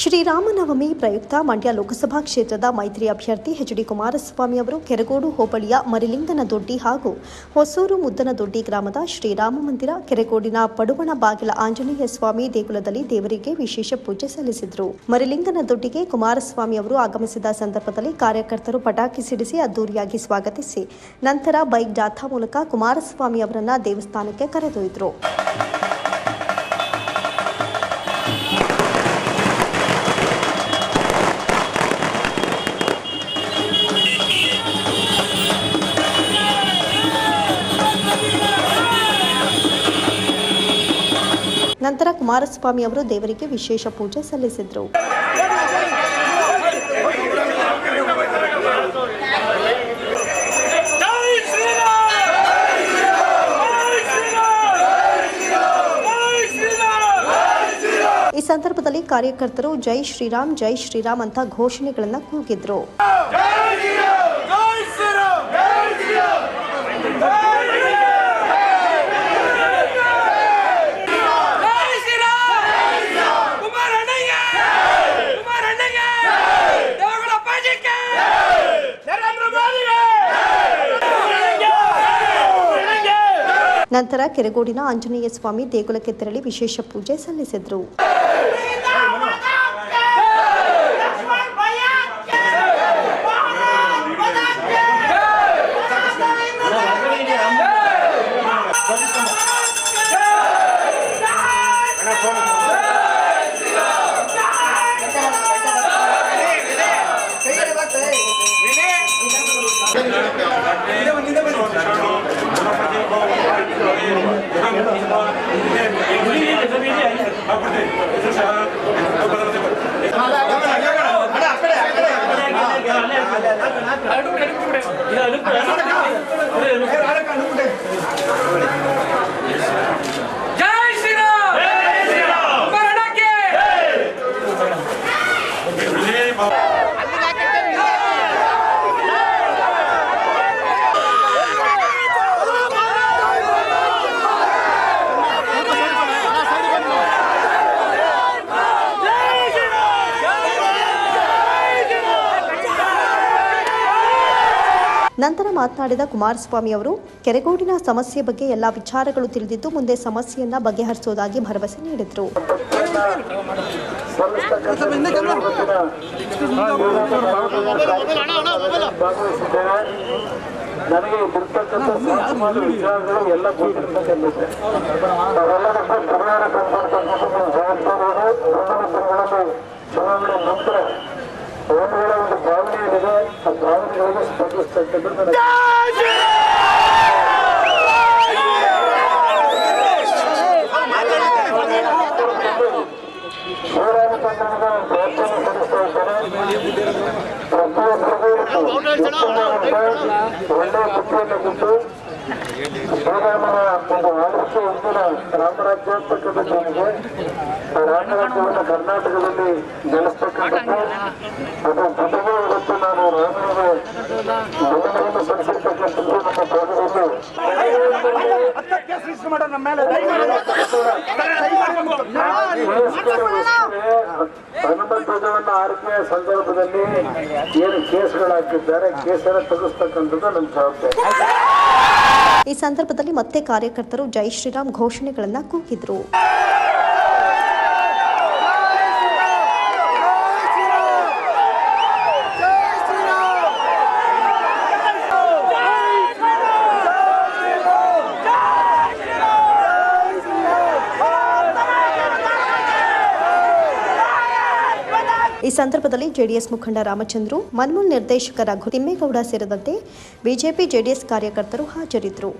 ಶ್ರೀರಾಮನವಮಿ ಪ್ರಯುಕ್ತ ಮಂಡ್ಯ ಲೋಕಸಭಾ ಕ್ಷೇತ್ರದ ಮೈತ್ರಿ ಅಭ್ಯರ್ಥಿ ಎಚ್ ಡಿ ಕುಮಾರಸ್ವಾಮಿ ಅವರು ಕೆರಗೋಡು, ಹೋಬಳಿಯ ಮರಿಲಿಂಗನದೊಡ್ಡಿ ಹಾಗೂ ಹೊಸೂರು ಮುದ್ದನದೊಡ್ಡಿ ಗ್ರಾಮದ ಶ್ರೀರಾಮ ಮಂದಿರ, ಕೆರೆಗೋಡಿನ ಪಡುವಣ ಬಾಗಿಲ ಆಂಜನೇಯ ಸ್ವಾಮಿ ದೇಗುಲದಲ್ಲಿ ದೇವರಿಗೆ ವಿಶೇಷ ಪೂಜೆ ಸಲ್ಲಿಸಿದರು. ಮರಿಲಿಂಗನದೊಡ್ಡಿಗೆ ಕುಮಾರಸ್ವಾಮಿ ಅವರು ಆಗಮಿಸಿದ ಸಂದರ್ಭದಲ್ಲಿ ಕಾರ್ಯಕರ್ತರು ಪಟಾಕಿ ಸಿಡಿಸಿ ಅದ್ದೂರಿಯಾಗಿ ಸ್ವಾಗತಿಸಿ, ನಂತರ ಬೈಕ್ ಜಾಥಾ ಮೂಲಕ ಕುಮಾರಸ್ವಾಮಿ ಅವರನ್ನು ದೇವಸ್ಥಾನಕ್ಕೆ ಕರೆದೊಯ್ದರು. ನಂತರ ಕುಮಾರಸ್ವಾಮಿ ಅವರು ದೇವರಿಗೆ ವಿಶೇಷ ಪೂಜೆ ಸಲ್ಲಿಸಿದರು. ಈ ಸಂದರ್ಭದಲ್ಲಿ ಕಾರ್ಯಕರ್ತರು ಜೈ ಶ್ರೀರಾಮ್ ಜೈ ಶ್ರೀರಾಮ್ ಅಂತ ಘೋಷಣೆಗಳನ್ನು ಕೂಗಿದ್ರು ಜೈ ಶ್ರೀರಾಮ್ ಜೈ ಶ್ರೀರಾಮ್ ಕುಮಾರಣ್ಣಗೆ ಕುಮಾರಣ್ಣಗೆ ದೇವಗಳ ಪಾಜಕ್ಕೆ ನರೇಂದ್ರ ಮೋದಿಗೆ ನಂತರ ಕೆರೆಗೋಡಿನ ಆಂಜನೇಯ ಸ್ವಾಮಿ ದೇಗುಲಕ್ಕೆ ತೆರಳಿ ವಿಶೇಷ ಪೂಜೆ ಸಲ್ಲಿಸಿದ್ರು. ಜೈ ಶ್ರೀರಾಮ್ ಕುಮಾರಣ್ಣಗೆ ನಂತರ ಮಾತನಾಡಿದ ಕುಮಾರಸ್ವಾಮಿ ಅವರು, ಕೆರೆಗೋಡಿನ ಸಮಸ್ಯೆ ಬಗ್ಗೆ ಎಲ್ಲ ವಿಚಾರಗಳು ತಿಳಿದಿದ್ದು ಮುಂದೆ ಸಮಸ್ಯೆಯನ್ನ ಬಗೆಹರಿಸುವುದಾಗಿ ಭರವಸೆ ನೀಡಿದರು. ನನಗೆ ಇರ್ತಕ್ಕಂಥ ಸಮಾಜವಾದ ವಿಚಾರಗಳು ಎಲ್ಲ ಗೊತ್ತಿರ್ತಕ್ಕಂಥ ಕರ್ನಾಟಕ ಪರಿಹಾರ ಕಂಡುಕೊಳ್ತಕ್ಕಂಥ ಜವಾಬ್ದಾರಿಯನ್ನು ಚುನಾವಣೆ ನಂತರ ಒಂದು ಭಾವನೆ ಏನಿದೆ ಆ ಭಾವನೆಗಳಿಗೆ ಸ್ಪಂದಿಸ್ತಕ್ಕಂಥದ್ದು ನನಗೆ ಶ್ರೀರಾಮಚಂದ್ರನಿಗೆ ಪ್ರಾರ್ಥನೆ ಸಲ್ಲಿಸ್ತಾ ಇದ್ದೇನೆ ಒಳ್ಳೆಯ ಒಂದು ರಾಮರಾಜ್ಯವನ್ನು ಕರ್ನಾಟಕದಲ್ಲಿ ನೆಲೆಸ್ತಕ್ಕಂಥದ್ದು ಅದು ಹನುಮಧ್ವಜವನ್ನು ಆರಿಕೆಯ ಸಂದರ್ಭದಲ್ಲಿ ಏನು ಕೇಸನ್ನು ನಮ್ಮ ಜವಾಬ್ದಾರಿ. ಈ ಸಂದರ್ಭದಲ್ಲಿ ಮತ್ತೆ ಕಾರ್ಯಕರ್ತರು ಜೈ ಶ್ರೀರಾಮ್ ಘೋಷಣೆಗಳನ್ನ ಕೂಗಿದ್ರು. ಈ ಸಂದರ್ಭದಲ್ಲಿ ಜೆಡಿಎಸ್ ಮುಖಂಡ ರಾಮಚಂದ್ರು ಮನ್ಮೂಲ್ ನಿರ್ದೇಶಕ ರಘು ತಿಮ್ಮೇಗೌಡ ಸೇರಿದಂತೆ ಬಿಜೆಪಿ ಜೆಡಿಎಸ್ ಕಾರ್ಯಕರ್ತರು ಹಾಜರಿದ್ದರು.